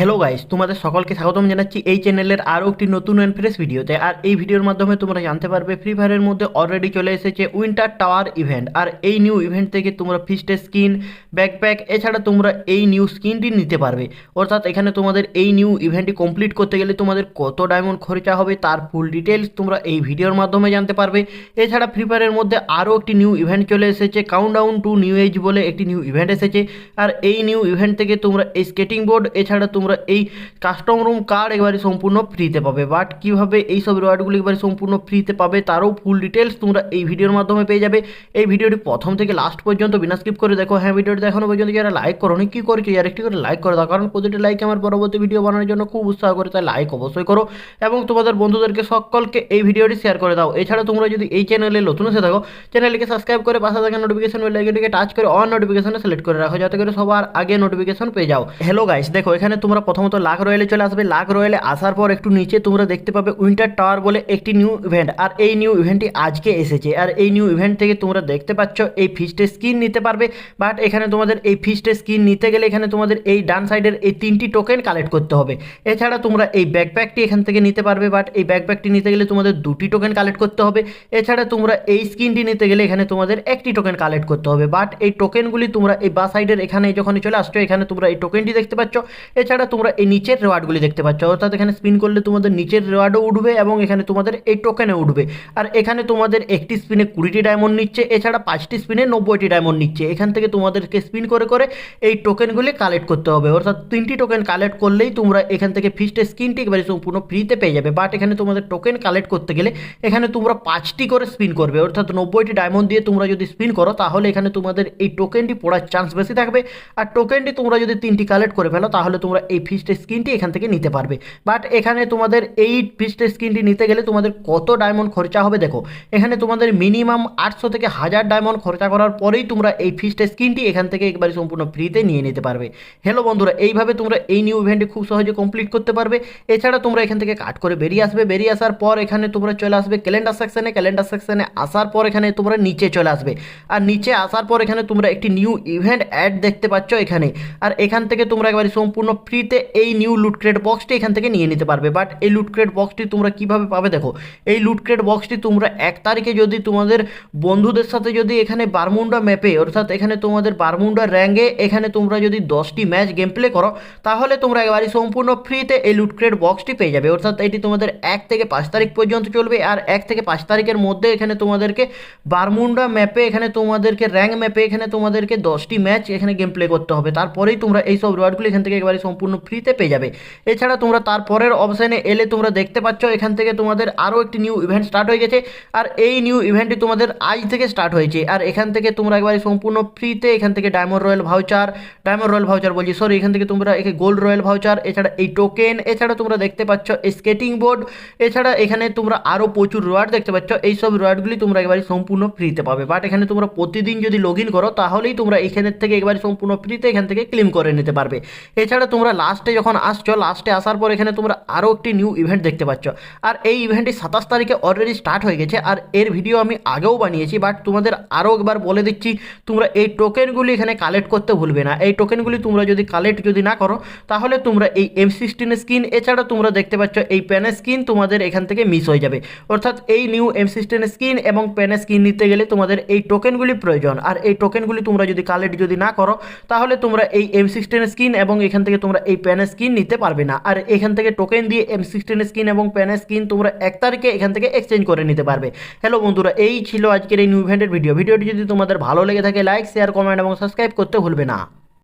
Hello guys তোমাদের সকলকে স্বাগতম জানাচ্ছি এই চ্যানেলের আরও একটি নতুন অ্যান্ড ফ্রেশ ভিডিওতে আর এই ভিডিওর মাধ্যমে তোমরা জানতে পারবে ফ্রি ফায়ারের মধ্যে অলরেডি চলে এসেছে উইন্টার টাওয়ার ইভেন্ট আর এই নিউ ইভেন্ট থেকে তোমরা ফিস্টের স্কিন ব্যাকপ্যাক এছাড়া তোমরা এই নিউ স্কিনটি নিতে পারবে। অর্থাৎ এখানে তোমাদের এই নিউ ইভেন্টটি কমপ্লিট করতে গেলে তোমাদের কত ডায়মন্ড খরচা হবে তার ফুল ডিটেলস তোমরা এই ভিডিওর মাধ্যমে জানতে পারবে। এছাড়া ফ্রি ফায়ারের মধ্যে আরও একটি নিউ ইভেন্ট চলে এসেছে কাউন্টডাউন টু নিউ এজ বলে একটি নিউ ইভেন্ট এসেছে। আর এই নিউ ইভেন্ট থেকে তোমরা স্কেটিং বোর্ড এছাড়া তোমরা এই কাস্টম রুম কার্ড একেবারে সম্পূর্ণ ফ্রিতে পাবে। বাট কীভাবে এই সব রিওয়ার্ডগুলি একেবারে সম্পূর্ণ ফ্রিতে পাবে তারও ফুল ডিটেলস তোমরা এই ভিডিওর মাধ্যমে পেয়ে যাবে। এই ভিডিওটি প্রথম থেকে লাস্ট পর্যন্ত বিনা স্কিপ করে দেখো। হ্যাঁ ভিডিওটি দেখানো পর্যন্ত যারা লাইক করো কী করছ? আর একটি করে লাইক করে দাও। কারণ প্রতিটি লাইক আমার পরবর্তী ভিডিও বানানোর জন্য খুব উৎসাহ করে তাই লাইক অবশ্যই করো। এবং তোমাদের বন্ধুদেরকে সকলকে এই ভিডিওটি শেয়ার করে দাও। এছাড়া তোমরা যদি এই চ্যানেলে নতুন এসে থাকো চ্যানেলটিকে সাবস্ক্রাইব করে পাশে থাকা নোটিফিকেশন বেল আইকনটিকে টাচ করে অন নোটিফিকেশনে সিলেক্ট করে রাখো। যাতে করে সবার আগে নোটিফিকেশন পেয়ে যাও। হ্যালো গাইস দেখো, এখানে তোমরা প্রথমত লাখ রয়েলে চলে আসবে। লাখ রয়েলে আসার পর একটু নিচে তোমরা দেখতে পাবে উইন্টার টাওয়ার বলে একটি নিউ ইভেন্ট। আর এই নিউ ইভেন্টটি আজকে এসেছে। আর এই নিউ ইভেন্ট থেকে তোমরা দেখতে পাচ্ছ, এই ফিস্টের স্কিন নিতে পারবে। বাট এখানে তোমাদের এই ফিস্টের স্কিন নিতে গেলে এখানে তোমাদের এই ডান সাইডের এই তিনটি টোকেন কালেক্ট করতে হবে। এছাড়া তোমরা এই ব্যাকপ্যাকটি এখান থেকে নিতে পারবে। বাট এই ব্যাকপ্যাকটি নিতে গেলে তোমাদের দুটি টোকেন কালেক্ট করতে হবে। এছাড়া তোমরা এই স্কিনটি নিতে গেলে এখানে তোমাদের একটি টোকেন কালেক্ট করতে হবে। বাট এই টোকেনগুলি তোমরা এই বা সাইডের এখানে যখন চলে আসছো, এখানে তোমরা এই টোকেনটি দেখতে পাচ্ছ। এছাড়া তোমরা এই নিচের রেওয়ার্ডগুলি দেখতে পাচ্ছ। অর্থাৎ এখানে স্পিন করলে তোমাদের নিচের রেওয়ার্ডও উঠবে এবং এখানে তোমাদের এই টোকেনে উঠবে। আর এখানে তোমাদের একটি স্পিনে কুড়িটি ডায়মন্ড নিচ্ছে, এছাড়া পাঁচটি স্পিনে নব্বইটি ডায়মন্ড নিচ্ছে। এখান থেকে তোমাদেরকে স্পিন করে করে এই টোকেনগুলি কালেক্ট করতে হবে। অর্থাৎ তিনটি টোকেন কালেক্ট করলেই তোমরা এখান থেকে ফিস্টের স্কিনটি একেবারে সম্পূর্ণ ফ্রিতে পেয়ে যাবে। বাট এখানে তোমাদের টোকেন কালেক্ট করতে গেলে এখানে তোমরা পাঁচটি করে স্পিন করবে। অর্থাৎ নব্বইটি ডায়মন্ড দিয়ে তোমরা যদি স্পিন করো, তাহলে এখানে তোমাদের এই টোকেনটি পড়ার চান্স বেশি থাকবে। আর টোকেনটি তোমরা যদি তিনটি কালেক্ট করে ফেলো, তাহলে তোমরা এই ফিস্টের স্কিনটি এখান থেকে নিতে পারবে। বাট এখানে তোমাদের এই ফিস্টের স্কিনটি নিতে গেলে তোমাদের কত ডায়মন্ড খরচা হবে দেখো। এখানে তোমাদের মিনিমাম আটশো থেকে হাজার ডায়মন্ড খরচা করার পরেই তোমরা এই ফিস্টের স্কিনটি এখান থেকে একবারে সম্পূর্ণ ফ্রিতে নিয়ে নিতে পারবে। হ্যালো বন্ধুরা, এইভাবে তোমরা এই নিউ ইভেন্টটি খুব সহজে কমপ্লিট করতে পারবে। এছাড়া তোমরা এখান থেকে কাট করে বেরিয়ে আসবে। বেরিয়ে আসার পর এখানে তোমরা চলে আসবে ক্যালেন্ডার সেকশনে ক্যালেন্ডার সেকশনে আসার পর এখানে তোমরা নিচে চলে আসবে। আর নিচে আসার পর এখানে তোমরা একটি নিউ ইভেন্ট অ্যাড দেখতে পাচ্ছ এখানে। আর এখান থেকে তোমরা একবারে সম্পূর্ণ ফ্রিতে এই নিউ লুটক্রেট বক্সটি এখান থেকে নিয়ে নিতে পারবে। বাট এই লুটক্রেট বক্সটি তোমরা কীভাবে পাবে দেখো? এই লুটক্রেট বক্সটি তোমরা এক তারিখে যদি তোমাদের বন্ধুদের সাথে যদি এখানে বারমুন্ডা ম্যাপে অর্থাৎ এখানে তোমাদের বারমুন্ডা র্যাঙ্গে এখানে তোমরা যদি দশটি ম্যাচ গেম প্লে করো, তাহলে তোমরা একেবারে সম্পূর্ণ ফ্রিতে এই লুটক্রেট বক্সটি পেয়ে যাবে। অর্থাৎ এটি তোমাদের এক থেকে পাঁচ তারিখ পর্যন্ত চলবে আর এক থেকে পাঁচ তারিখের মধ্যে এখানে তোমাদেরকে বারমুন্ডা ম্যাপে এখানে তোমাদেরকে র্যাঙ্ক ম্যাপে এখানে তোমাদেরকে দশটি ম্যাচ এখানে গেম প্লে করতে হবে। তারপরেই তোমরা এই সব রিওয়ার্ডগুলি এখান থেকে একেবারে সম্পূর্ণ ফ্রিতে পেয়ে যাবে। এছাড়া তোমরা তারপরের অপশানে এলে তোমরা দেখতে পাচ্ছ, এখান থেকে তোমাদের আরও একটি নিউ ইভেন্ট স্টার্ট হয়ে গেছে। আর এই নিউ ইভেন্টটি তোমাদের আজ থেকে স্টার্ট হয়েছে। আর এখান থেকে তোমরা একবারে সম্পূর্ণ ফ্রিতে এখান থেকে diamond royal voucher diamond royal voucher বলছি সরি এখান থেকে তোমরা এখানে গোল্ড রয়্যাল ভাউচার এছাড়া এই টোকেন এছাড়া তোমরা দেখতে পাচ্ছ স্কেটিং বোর্ড এছাড়া এখানে তোমরা আরও প্রচুর রিওয়ার্ড দেখতে পাচ্ছ। এই সব রিওয়ার্ডগুলি তোমরা একবারে সম্পূর্ণ ফ্রিতে পাবে। বাট এখানে তোমরা প্রতিদিন যদি লগ করো, তাহলেই তোমরা এখানের থেকে একবারে সম্পূর্ণ ফ্রিতে এখান থেকে ক্লেম করে নিতে পারবে। এছাড়া তোমরা লাস্টে যখন আসছো লাস্টে আসার পর এখানে তোমরা আরও একটি নিউ ইভেন্ট দেখতে পাচ্ছ। আর এই ইভেন্টটি সাতাশ তারিখে অলরেডি স্টার্ট হয়ে গেছে, আর এর ভিডিও আমি আগেও বানিয়েছি বাট তোমাদের আরও একবার বলে দিচ্ছি, তোমরা এই টোকেনগুলি এখানে কালেক্ট করতে ভুলবে না। এই টোকেনগুলি তোমরা যদি কালেক্ট যদি না করো, তাহলে তোমরা এই এম সিক্সটিন স্কিন এছাড়া তোমরা দেখতে পাচ্ছ এই প্যানের স্কিন তোমাদের এখান থেকে মিস হয়ে যাবে। অর্থাৎ এই নিউ এম সিক্সটিন স্কিন এবং প্যানের স্কিন নিতে গেলে তোমাদের এই টোকেনগুলি প্রয়োজন। আর এই টোকেনগুলি তোমরা যদি কালেক্ট যদি না করো, তাহলে তোমরা এই এম সিক্সটিন স্কিন এবং এখান থেকে তোমরা এই প্যানের স্কিন নিতে পারবে না। আর এখান থেকে টোকেন দিয়ে এম সিক্সটিন স্কিন এবং প্যানের স্কিন তোমরা এক তারিখে এখান থেকে এক্সচেঞ্জ করে নিতে পারবে। হ্যালো বন্ধুরা, এই ছিল আজকের এই নিউ ইভেন্টের ভিডিও ভিডিওটি যদি তোমাদের ভালো লেগে থাকে লাইক শেয়ার কমেন্ট এবং সাবস্ক্রাইব করতে ভুলবে না।